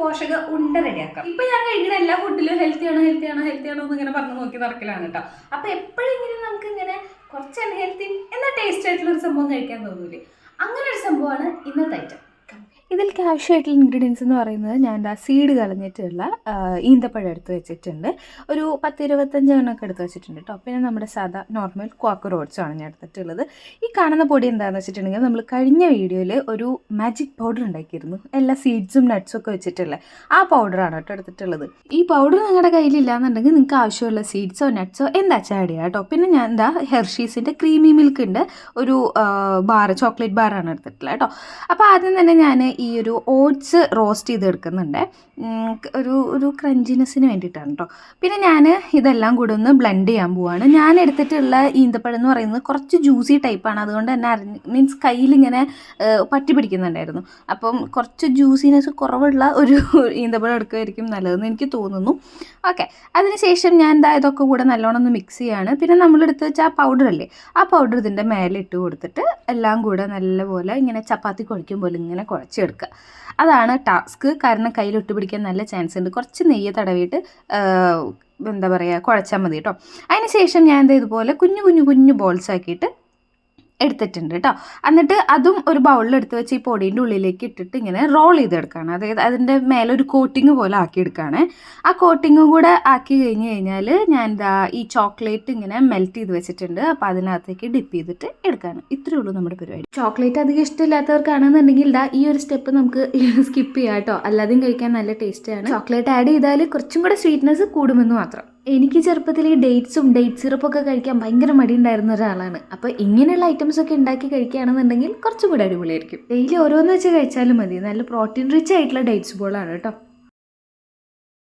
പോഷക ഉണ്ട റെഡിയാക്കാം. ഇപ്പൊ ഞാൻ കഴിക്കുന്ന എല്ലാ ഫുഡിലും ഹെൽത്തി ആണോ ഹെൽത്തി ആണോ എന്ന് ഇങ്ങനെ പറഞ്ഞു നോക്കി നടക്കലാണ് കേട്ടോ. അപ്പൊ എപ്പോഴെങ്കിലും നമുക്ക് ഇങ്ങനെ കുറച്ച് അൺഹെൽത്തി എന്നാൽ ടേസ്റ്റ് ആയിട്ടുള്ള ഒരു സംഭവം കഴിക്കാൻ തോന്നൂലേ? അങ്ങനെ ഒരു സംഭവമാണ് ഇന്നത്തെ ഐറ്റം ഇതിലേക്ക് ആവശ്യമായിട്ടുള്ള ഇൻഗ്രീഡിയൻസ് എന്ന് പറയുന്നത് ഞാൻ എന്താ സീഡ് കളഞ്ഞിട്ടുള്ള ഈന്തപ്പഴം എടുത്ത് വെച്ചിട്ടുണ്ട്. ഒരു പത്ത് ഇരുപത്തഞ്ച് എണ്ണമൊക്കെ എടുത്ത് വെച്ചിട്ടുണ്ട് കേട്ടോ. പിന്നെ നമ്മുടെ സാധാ നോർമൽ ക്വാക്ക് റോഡ്സാണ് ഞാൻ എടുത്തിട്ടുള്ളത്. ഈ കാണുന്ന പൊടി എന്താണെന്ന് വെച്ചിട്ടുണ്ടെങ്കിൽ നമ്മൾ കഴിഞ്ഞ വീഡിയോയിൽ ഒരു മാജിക് പൗഡർ ഉണ്ടാക്കിയിരുന്നു. എല്ലാ സീഡ്സും നട്ട്സും ഒക്കെ വെച്ചിട്ടുള്ള ആ പൗഡറാണ് കേട്ടോ എടുത്തിട്ടുള്ളത്. ഈ പൗഡർ നിങ്ങളുടെ കയ്യിലില്ലാന്നുണ്ടെങ്കിൽ നിങ്ങൾക്ക് ആവശ്യമുള്ള സീഡ്സോ നട്ട്സോ എന്താ ചാടിയ കേട്ടോ. പിന്നെ ഞാൻ എന്താ ഹെർഷീസിന്റെ ക്രീമി മിൽക്ക് ഉണ്ട് ഒരു ബാർ ചോക്ലേറ്റ് ബാറാണ് എടുത്തിട്ടുള്ളത് കേട്ടോ. അപ്പോൾ ആദ്യം തന്നെ ഞാൻ ഈ ഒരു ഓട്സ് റോസ്റ്റ് ചെയ്ത് എടുക്കുന്നുണ്ട് ഒരു ഒരു ക്രഞ്ചിനെസ്സിന് വേണ്ടിയിട്ടാണ് കേട്ടോ പിന്നെ ഞാൻ ഇതെല്ലാം കൂടെ ഒന്ന് ബ്ലെൻഡ് ചെയ്യാൻ പോവാണ്. ഞാൻ എടുത്തിട്ടുള്ള ഈന്തപ്പഴം എന്ന് പറയുന്നത് കുറച്ച് ജ്യൂസി ടൈപ്പാണ് അതുകൊണ്ട് തന്നെ അറിഞ്ഞ് മീൻസ് കയ്യിലിങ്ങനെ പറ്റി പിടിക്കുന്നുണ്ടായിരുന്നു. അപ്പം കുറച്ച് ജ്യൂസിനെസ് കുറവുള്ള ഒരു ഈന്തപ്പഴം എടുക്കുമായിരിക്കും നല്ലതെന്ന് എനിക്ക് തോന്നുന്നു. ഓക്കെ. അതിനുശേഷം ഞാൻ എന്താ ഇതൊക്കെ കൂടെ നല്ലോണം ഒന്ന് മിക്സ് ചെയ്യാണ്. പിന്നെ നമ്മളെടുത്ത് വെച്ചാൽ ആ പൗഡർ അല്ലേ ആ പൗഡർ ഇതിന്റെ മേലെ ഇട്ട് കൊടുത്തിട്ട് എല്ലാം കൂടെ നല്ലപോലെ ഇങ്ങനെ ചപ്പാത്തി കുഴയ്ക്കും പോലെ ഇങ്ങനെ കുഴച്ചെടുക്കുക അതാണ് ടാസ്ക്. കാരണം കയ്യിൽ ഒട്ടുപിടിക്കാൻ നല്ല ചാൻസ് ഉണ്ട്. കുറച്ച് നെയ്യ് തടവിയിട്ട് എന്താ പറയുക കുഴച്ചാൽ മതി കേട്ടോ. അതിന് ശേഷം ഞാൻ എന്താ ഇതുപോലെ കുഞ്ഞു കുഞ്ഞു കുഞ്ഞു ബോൾസ് ആക്കിയിട്ട് എടുത്തിട്ടുണ്ട് കേട്ടോ എന്നിട്ട് അതും ഒരു ബൗളിൽ എടുത്ത് വെച്ച് ഈ പൊടീന്റെ ഉള്ളിലേക്ക് ഇട്ടിട്ട് ഇങ്ങനെ റോൾ ചെയ്തെടുക്കുകയാണ് അതായത് അതിന്റെ മേലെ ഒരു കോട്ടിങ് പോലെ ആക്കിയെടുക്കുകയാണ് ആ കോട്ടിങ്ങും കൂടെ ആക്കി കഴിഞ്ഞ് കഴിഞ്ഞാൽ ഞാൻ എന്താ ഈ ചോക്ലേറ്റ് ഇങ്ങനെ മെൽറ്റ് ചെയ്ത് വെച്ചിട്ടുണ്ട്. അപ്പോൾ അതിനകത്തേക്ക് ഡിപ്പ് ചെയ്തിട്ട് എടുക്കുകയാണ് ഇത്രയേ ഉള്ളൂ നമ്മുടെ പരിപാടി. ചോക്ലേറ്റ് അധികം ഇഷ്ടമില്ലാത്തവർക്കാണെന്നുണ്ടെങ്കിൽ ഇതാ ഈ ഒരു സ്റ്റെപ്പ് നമുക്ക് സ്കിപ്പ് ചെയ്യാം കേട്ടോ അല്ലാതെയും കഴിക്കാൻ നല്ല ടേസ്റ്റാണ് ചോക്ലേറ്റ് ആഡ് ചെയ്താൽ കുറച്ചും കൂടെ സ്വീറ്റ്നെസ് കൂടുമെന്ന് മാത്രം. എനിക്ക് ചെറുപ്പത്തിൽ ഈ ഡേറ്റ്സും ഡേറ്റ് സിറപ്പൊക്കെ കഴിക്കാൻ ഭയങ്കര മടിയുണ്ടായിരുന്ന ഒരാളാണ്. അപ്പോൾ ഇങ്ങനെയുള്ള ഐറ്റംസ് ഒക്കെ ഉണ്ടാക്കി കഴിക്കുകയാണെന്നുണ്ടെങ്കിൽ കുറച്ചും കൂടെ അടിപൊളിയായിരിക്കും. ഡെയിലി ഓരോന്ന് വെച്ച് കഴിച്ചാലും മതി. നല്ല പ്രോട്ടീൻ റിച്ച് ആയിട്ടുള്ള ഡേറ്റ്സ് ബോളാണ് കേട്ടോ.